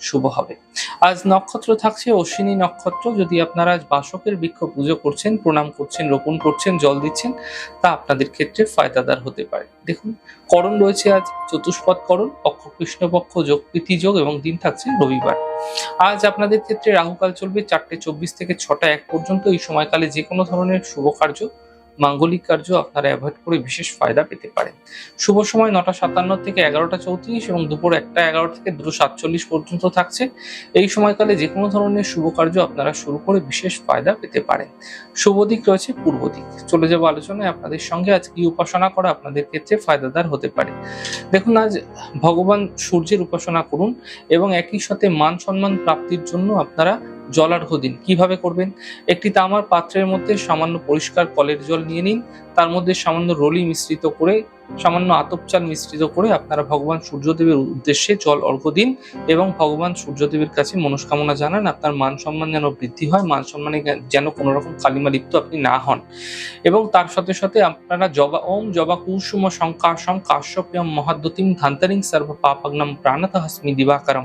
শুভ হবে। আজ নক্ষত্র থাকছে অশ্বিনী নক্ষত্র। যদি আপনারা আজ বাসকের বৃক্ষ পুজো করছেন, প্রণাম করছেন, রোপণ করছেন, জল দিচ্ছেন, তা আপনাদের ক্ষেত্রে ফায়দাদার হতে পারে। দেখুন, করণ রয়েছে আজ চতুষ্পদ করণ পক্ষ কৃষ্ণপক্ষ যোগ প্রীতি যোগ এবং দিন থাকছে রবিবার। আজ আপনাদের ক্ষেত্রে রাহুকাল চলবে চারটে চব্বিশ থেকে ছটা এক পর্যন্ত। এই সময়কালে যে কোনো ধরনের শুভ কার্য মাঙ্গলিক কার্য আপনারা অ্যাভয়েড করে বিশেষ ফায়দা পেতে পারেন। শুভ সময় নটা সাতান্ন থেকে এগারোটা চৌত্রিশ এবং দুপুর একটা এগারো থেকে দুটো সাতচল্লিশ পর্যন্ত থাকছে। এই সময়কালে যে কোনো ধরনের শুভ কার্য আপনারা শুরু করে বিশেষ ফায়দা পেতে পারেন। শুভ দিক রয়েছে পূর্ব দিক। চলে যাব আলোচনায় আপনাদের সঙ্গে। আজ কি উপাসনা করা আপনাদের ক্ষেত্রে ফায়দাদার হতে পারে? দেখুন, আজ ভগবান সূর্যের উপাসনা করুন এবং একই সাথে মান সম্মান প্রাপ্তির জন্য আপনারা জলার্ঘ দিন। কীভাবে করবেন? একটি তামার পাত্রের মধ্যে সামান্য পরিষ্কার কলের জল নিয়ে নিন। তার মধ্যে সামান্য রলি মিশ্রিত করে, সামান্য আতপ চাল মিশ্রিত করে আপনারা ভগবান সূর্যদেবের উদ্দেশ্যে জল অর্ঘ্য দিন এবং ভগবান সূর্যদেবের কাছে মনস্কামনা জানান, আপনার মান সম্মান যেন বৃদ্ধি হয়, মান সম্মানে যেন কোনো রকম কালিমা লিপ্ত আপনি না হন। এবং তার সাথে সাথে আপনারা জবা ওম, জবা কুসুম শঙ্কাশম কাশ্যপ্রিয়ম মহাদ্যতিম, ধান্তারিং, সর্ব পাপাগ্নাম প্রাণত হাসমি দিবাকারম।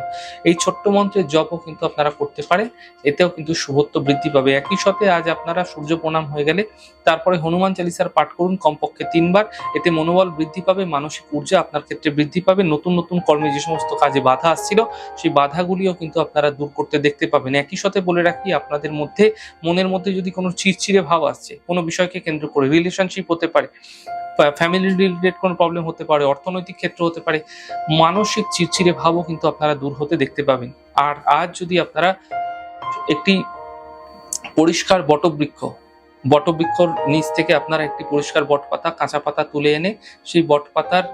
এই ছোট্ট মন্ত্রের জপও কিন্তু আপনারা করতে পারে এতেও কিন্তু শুভত্ব বৃদ্ধি পাবে। একই সাথে আজ আপনারা সূর্য প্রণাম হয়ে গেলে, তারপরে হনুমান চালিসার পাঠ করুন, কমপক্ষে তিনবার। এতে মনোবল বৃদ্ধি পাবে, মানসিক ঊর্জা আপনার ক্ষেত্রে বৃদ্ধি পাবে। নতুন নতুন কর্মে যে সমস্ত কাজে বাধা আসছিল, সেই বাধাগুলিও কিন্তু আপনারা দূর করতে দেখতে পাবেন। একই সাথে বলে রাখি, আপনাদের মধ্যে, মনের মধ্যে যদি কোনো চিরচিরে ভাব আসছে, কোনো বিষয়কে কেন্দ্র করে রিলেশনশিপ হতে পারে ফ্যামিলি রিলেটেড কোনো প্রবলেম হতে পারে, অর্থনৈতিক ক্ষেত্র হতে পারে, মানসিক চিরচিরে ভাবও কিন্তু আপনারা দূর হতে দেখতে পাবেন। আর আজ যদি আপনারা একটি পরিষ্কার বটবৃক্ষ বটবৃক্ষর নিচ থেকে আপনারা একটি পরিষ্কার বটপাতা, কাঁচা পাতা তুলে এনে সেই বটপাতার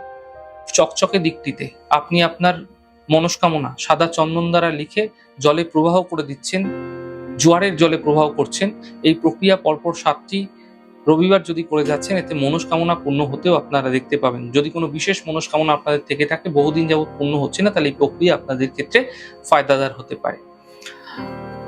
চকচকে দিকটিতে আপনি আপনার মনস্কামনা সাদা চন্দন দ্বারা লিখে জলে প্রবাহ করে দিচ্ছেন, জোয়ারের জলে প্রবাহ করছেন, এই প্রক্রিয়া পরপর সাতটি রবিবার যদি করে যাচ্ছেন, এতে মনস্কামনা পূর্ণ হতেও আপনারা দেখতে পাবেন। যদি কোনো বিশেষ মনস্কামনা আপনাদের থেকে থাকে, বহুদিন যাবত পূর্ণ হচ্ছে না, তাহলে এই প্রক্রিয়া আপনাদের ক্ষেত্রে ফায়দাদার হতে পারে।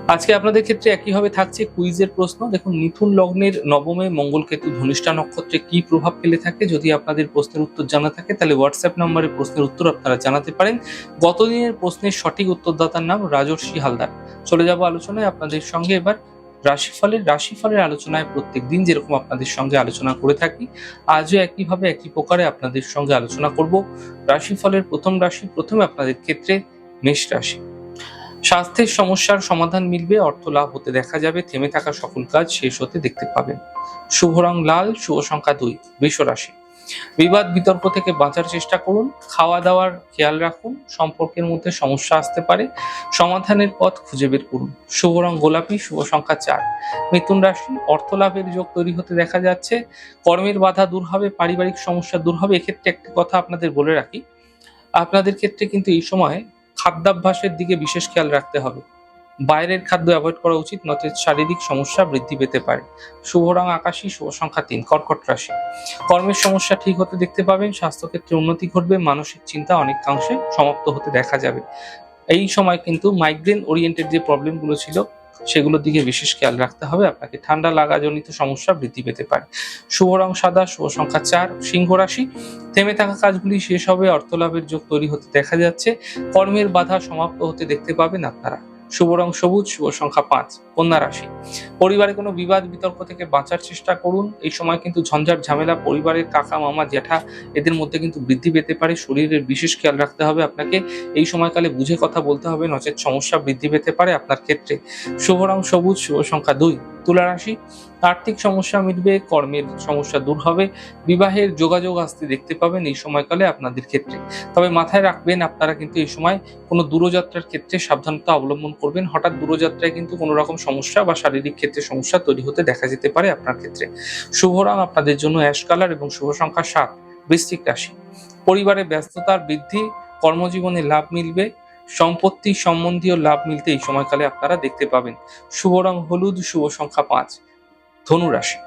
আজকে আপনাদের ক্ষেত্রে একইভাবে থাকছে কুইজের প্রশ্ন। দেখুন, মিথুন লগ্নের নবমে মঙ্গলকেতু ধনিষ্ঠা নক্ষত্রে কি প্রভাব ফেলে থাকে? যদি আপনাদের প্রশ্নের উত্তর জানা থাকে, তাহলে হোয়াটসঅ্যাপ নম্বরে প্রশ্নের উত্তর আপনারা জানাতে পারেন। গতদিনের প্রশ্নের সঠিক উত্তরদাতার নাম রাজর্ষি হালদার। চলে যাব আলোচনায় আপনাদের সঙ্গে এবার। রাশিফলের রাশিফলের আলোচনায় প্রত্যেক দিন যেরকম আপনাদের সঙ্গে আলোচনা করে থাকি, আজও একইভাবে একই প্রকারে আপনাদের সঙ্গে আলোচনা করব। রাশিফলের প্রথম রাশি, প্রথমে আপনাদের ক্ষেত্রে মেষ রাশি। স্বাস্থ্যের সমস্যার সমাধান মিলবে, অর্থ লাভ হতে দেখা যাবে, থেমে থাকা সকল কাজ শেষ হতে দেখতে পাবেন। শুভ রং লাল, শুভ সংখ্যা দুই বৃষ রাশি। বিবাদ বিতর্ক থেকে বাঁচার চেষ্টা করুন, খাওয়া দাওয়ার খেয়াল রাখুন, সম্পর্কের মধ্যে সমস্যা আসতে পারে, সমাধানের পথ খুঁজে বের করুন। শুভ রং গোলাপি, শুভ সংখ্যা চার, মিথুন রাশি, অর্থ লাভের যোগ তৈরি হতে দেখা যাচ্ছে, কর্মের বাধা দূর হবে, পারিবারিক সমস্যা দূর হবে, এক্ষেত্রে একটি কথা আপনাদের বলে রাখি। আপনাদের ক্ষেত্রে কিন্তু এই সময় খাদ্যাভ্যাসের দিকে বিশেষ খেয়াল রাখতে হবে। বাইরের খাদ্য অ্যাভয়েড করা উচিত, নচেত শারীরিক সমস্যা বৃদ্ধি পেতে পারে। শুভ রং আকাশী, শুভ সংখ্যা তিন, কর্কট রাশি। কর্মের সমস্যা ঠিক হতে দেখতে পাবেন, স্বাস্থ্যক্ষেত্রে উন্নতি ঘটবে, মানসিক চিন্তা অনেকাংশে সমাপ্ত হতে দেখা যাবে। এই সময় কিন্তু মাইগ্রেন ওরিয়েন্টেড যে প্রবলেমগুলো ছিল সেগুলোর দিকে বিশেষ খেয়াল রাখতে হবে। আপনাকে ঠান্ডা লাগাজনিত সমস্যা বৃদ্ধি পেতে পারে। শুভ রং সাদা, শুভ সংখ্যা চার, সিংহ রাশি। থেমে থাকা কাজগুলি শেষ হবে অর্থ লাভের যোগ তৈরি হতে দেখা যাচ্ছে। কর্মের বাধা সমাপ্ত হতে দেখতে পাবেন আপনারা। শুভ রং সবুজ শুভ সংখ্যা পাঁচ, কন্যা রাশি। পরিবারে কোনো বিবাদ বিতর্ক থেকে বাঁচার চেষ্টা করুন। এই সময় কিন্তু ঝঞ্ঝাট ঝামেলা, পরিবারের কাকা, মামা, জ্যাঠা, এদের মধ্যে কিন্তু বৃদ্ধি পেতে পারে। শরীরের বিশেষ খেয়াল রাখতে হবে আপনাকে। এই সময়কালে বুঝে কথা বলতে হবে, নচেত সমস্যা বৃদ্ধি পেতে পারে আপনার ক্ষেত্রে। শুভ রং সবুজ শুভ সংখ্যা দুই তুলা রাশি আর্থিক সমস্যা মিটবে, কর্মের সমস্যা দূর হবে, বিবাহের যোগাযোগ আসতে দেখতে পাবেন এই সময়কালে আপনাদের ক্ষেত্রে। তবে মাথায় রাখবেন আপনারা কিন্তু এই সময় কোনো দূরযাত্রার ক্ষেত্রে সাবধানতা অবলম্বন করবেন। হঠাৎ দূরযাত্রায় কিন্তু কোনো রকম সমস্যা বা শারীরিক ক্ষেত্রে সমস্যা তৈরি হতে দেখা যেতে পারে আপনার ক্ষেত্রে। শুভ রং আপনাদের জন্য অ্যাশ কালার এবং শুভ সংখ্যা সাত, বৃশ্চিক রাশি। পরিবারে ব্যস্ততার বৃদ্ধি, কর্মজীবনে লাভ মিলবে সম্পত্তি সম্বন্ধীয় লাভ মিলতে এই সময়কালে আপনারা দেখতে পাবেন। শুভ রং হলুদ, শুভ সংখ্যা পাঁচ। ধনু রাশি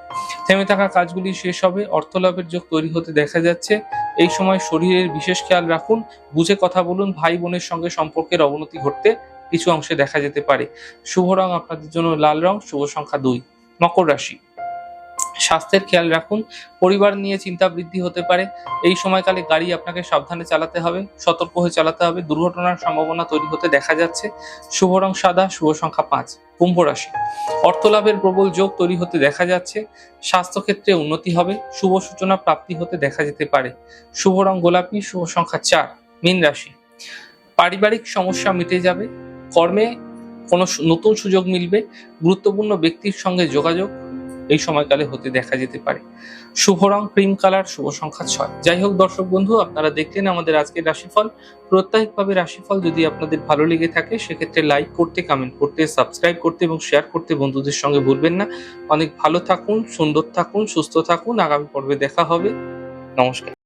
থেমে থাকা কাজগুলি শেষ হবে অর্থ লাভের যোগ তৈরি হতে দেখা যাচ্ছে। এই সময় শরীরের বিশেষ খেয়াল রাখুন, বুঝে কথা বলুন, ভাই বোনের সঙ্গে সম্পর্কের অবনতি ঘটতে কিছু অংশে দেখা যেতে পারে। শুভ রং আপনাদের জন্য লাল রং, শুভ সংখ্যা দুই। মকর রাশি। স্বাস্থ্যের খেয়াল রাখুন, পরিবার নিয়ে চিন্তা বৃদ্ধি হতে পারে। এই সময়কালে গাড়ি আপনাকে সাবধানে চালাতে হবে, সতর্ক হয়ে চালাতে হবে, দুর্ঘটনার সম্ভাবনা তৈরি হতে দেখা যাচ্ছে। শুভ রং সাদা, শুভ সংখ্যা পাঁচ, কুম্ভ রাশি। অর্থ লাভের প্রবল যোগ তৈরি হতে দেখা যাচ্ছে, স্বাস্থ্যক্ষেত্রে উন্নতি হবে, শুভ সূচনা প্রাপ্তি হতে দেখা যেতে পারে। শুভ রং গোলাপি, শুভ সংখ্যা চার, মীন রাশি। পারিবারিক সমস্যা মিটে যাবে, কর্মে কোনো নতুন সুযোগ মিলবে, গুরুত্বপূর্ণ ব্যক্তির সঙ্গে যোগাযোগ এই সময়কালে হতে দেখা যেতে পারে। শুভ রং, ক্রিম কালার, শুভ সংখ্যা ছয়। যাই হোক দর্শক বন্ধু, আপনারা দেখলেন আমাদের আজকের রাশিফল। প্রত্যাহিকভাবে রাশিফল যদি আপনাদের ভালো লেগে থাকে, সেক্ষেত্রে লাইক করতে কমেন্ট করতে সাবস্ক্রাইব করতে এবং শেয়ার করতে বন্ধুদের সঙ্গে ভুলবেন না। অনেক ভালো থাকুন, সুন্দর থাকুন, সুস্থ থাকুন। আগামী পর্বে দেখা হবে। নমস্কার।